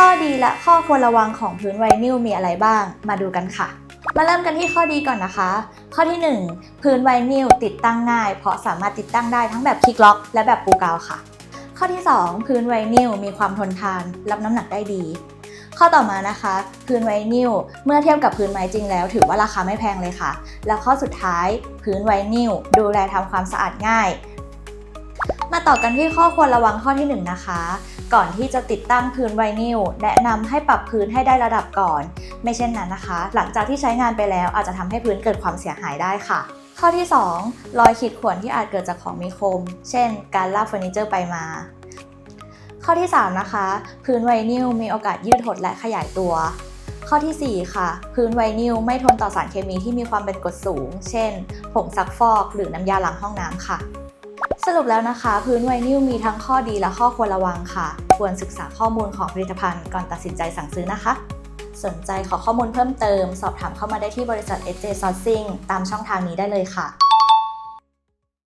ข้อดีและข้อควรระวังของพื้นไวนิลมีอะไรบ้าง มาดูกันค่ะ มาเริ่มกันที่ข้อดีก่อนนะคะ ข้อที่ 1 พื้นไวนิลติดตั้งง่าย เพราะสามารถติดตั้งได้ทั้งแบบคลิกล็อก และแบบปูกาวค่ะ ข้อที่ 2 พื้นไวนิลมีความทนทาน รับน้ำหนักได้ดี ข้อต่อมานะคะ พื้นไวนิลเมื่อเทียบกับพื้นไม้จริงแล้ว ถือว่าราคาไม่แพงเลยค่ะ แล้วข้อสุดท้าย พื้นไวนิลดูแลทำความสะอาดง่าย มาต่อกันที่ข้อควรระวังข้อที่หนึ่งนะคะ ก่อนที่จะติดตั้งพื้นไวนิลแนะนำให้ปรับพื้นให้ได้ระดับก่อน ไม่เช่นนั้นนะคะ หลังจากที่ใช้งานไปแล้วอาจจะทำให้พื้นเกิดความเสียหายได้ค่ะ ข้อที่ 2 รอยขีดข่วนที่อาจเกิดจากของมีคม เช่น การลากเฟอร์นิเจอร์ไปมา ข้อที่ 3 นะคะ พื้นไวนิลมีโอกาสยืดหดและขยายตัว ข้อทีสี่4 ค่ะ พื้นไวนิลไม่ทนต่อสารเคมีที่มีความเป็นกรดสูง เช่น ผงซักฟอก หรือน้ำยาล้างห้องน้ำค่ะ สรุปแล้วนะคะ พื้นไวนิลมีทั้งข้อดีและข้อควรระวังค่ะ ควรศึกษาข้อมูลของผลิตภัณฑ์ก่อนตัดสินใจสั่งซื้อนะคะ สนใจขอข้อมูลเพิ่มเติม สอบถามเข้ามาได้ที่บริษัท SJ Sourcing ตามช่องทางนี้ได้เลยค่ะ